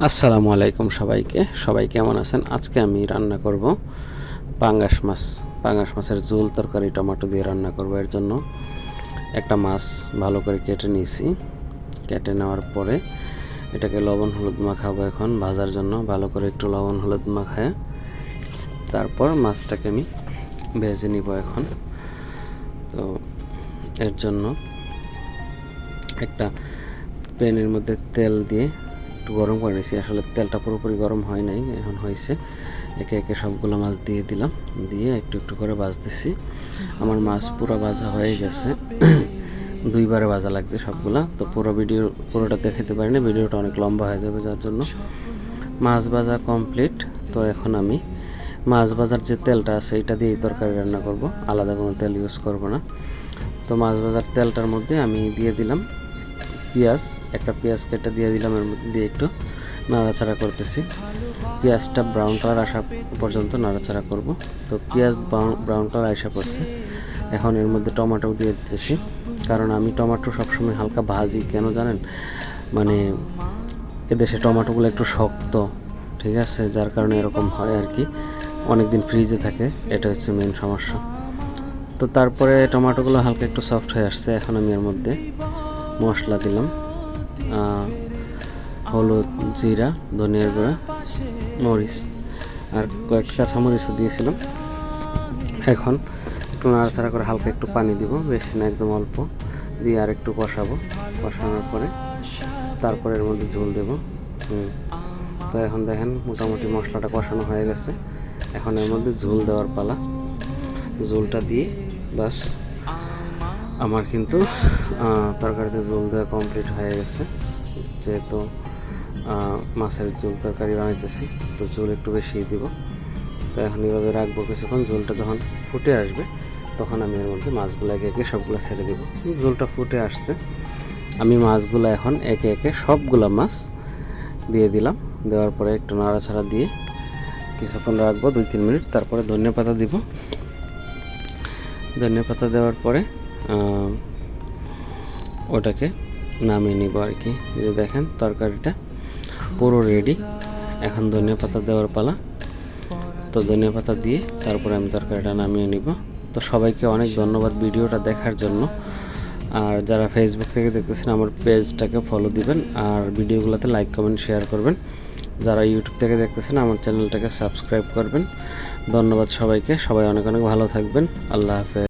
আসসালামু আলাইকুম সবাইকে। সবাই কেমন আছেন? আজকে আমি রান্না করব পাঙ্গাস মাছ। পাঙ্গাস মাছের ঝোল, তরকারি, টমেটো দিয়ে রান্না করব। এর জন্য একটা মাছ ভালো করে কেটে নিয়েছি। কেটে নেওয়ার পরে এটাকে লবণ হলুদ মাখাবো এখন ভাজার জন্য। ভালো করে একটু লবণ হলুদ মাখায় তারপর মাছটাকে আমি ভেজে নিব এখন। তো এর জন্য একটা প্যানের মধ্যে তেল দিয়ে একটু গরম করে নিয়েছি। আসলে তেলটা পুরোপুরি গরম হয় নাই, এখন হয়েছে। একে একে সবগুলো মাছ দিয়ে দিলাম। দিয়ে একটু একটু করে ভাজতেছি। আমার মাছ পুরো ভাজা হয়ে গেছে। দুইবারে ভাজা লাগছে সবগুলা। তো পুরো ভিডিও, পুরোটা দেখাতে পারিনি। ভিডিওটা অনেক লম্বা হয়ে যাবে যার জন্য। মাছ ভাজা কমপ্লিট। তো এখন আমি মাছ ভাজার যে তেলটা আছে, এটা দিয়েই তরকারি রান্না করব। আলাদা কোনো তেল ইউজ করব না। তো মাছ ভাজার তেলটার মধ্যে আমি দিয়ে দিলাম পেঁয়াজ, একটা পেঁয়াজ কেটে দিয়ে দিলাম এর মধ্যে দিয়ে একটু নাড়াচাড়া করতেছি। পেঁয়াজটা ব্রাউন কালার আসা পর্যন্ত নাড়াচাড়া করব। তো পেঁয়াজ ব্রাউন কালার আসা পড়ছে। এখন এর মধ্যে টমেটো দিয়ে দিতেছি। কারণ আমি টমেটো সবসময় হালকা ভাজি, কেন জানেন? মানে এদেশে টমেটোগুলো একটু শক্ত, ঠিক আছে? যার কারণে এরকম হয় আর কি। অনেক দিন ফ্রিজে থাকে, এটা হচ্ছে মেন সমস্যা। তো তারপরে টমেটোগুলো হালকা একটু সফট হয়ে আসছে, এখন আমি এর মধ্যে মশলা দিলাম। হলুদ, জিরা ধনিয়ার গুঁড়া, মরিচ, আর কয়েক কাঁচামরিচও দিয়েছিলাম। এখন একটু নাড়াচাড়া করে হালকা একটু পানি দিব, বেশি না, একদম অল্প। দিয়ে আর একটু কষাবো। কষানোর পরে তারপরে এর মধ্যে ঝোল দেব। তো এখন দেখেন মোটামুটি মশলাটা কষানো হয়ে গেছে। এখন এর মধ্যে ঝোল দেওয়ার পালা। ঝোলটা দিয়ে বাস আমার কিন্তু তরকারিতে ঝোল দেওয়া কমপ্লিট হয়ে গেছে। যেহেতু মাছের ঝোল তরকারি বানাইতেছি, তো ঝোল একটু বেশি দিব। তো এখন এভাবে রাখব কিছুক্ষণ, ঝোলটা যখন ফুটে আসবে, তখন আমি এর মধ্যে মাছগুলো একে একে সবগুলো ছেড়ে দিব। ঝোলটা ফুটে আসছে। আমি মাছগুলো এখন একে একে সবগুলো মাছ দিয়ে দিলাম। দেওয়ার পরে একটু নাড়াচাড়া দিয়ে কিছুক্ষণ রাখব, দুই তিন মিনিট। তারপরে ধনিয়া পাতা দিব। ধনিয়া পাতা দেওয়ার পরে ওটাকে নামিয়ে নিব আর কি। দেখেন তরকারিটা পুরো রেডি এখন ধনিয়া পাতা দেওয়ার পালা। তো ধনিয়া পাতা দিয়ে তারপরে আমি তরকারিটা নামিয়ে নিব। তো সবাইকে অনেক ধন্যবাদ ভিডিওটা দেখার জন্য। আর যারা ফেসবুক থেকে দেখতেছেন, আমার পেজটাকে ফলো দিবেন। আর ভিডিওগুলোতে লাইক কমেন্ট শেয়ার করবেন। যারা ইউটিউব থেকে দেখতেছেন, আমার চ্যানেলটাকে সাবস্ক্রাইব করবেন। ধন্যবাদ সবাইকে। সবাই অনেক অনেক ভালো থাকবেন। আল্লাহ হাফেজ।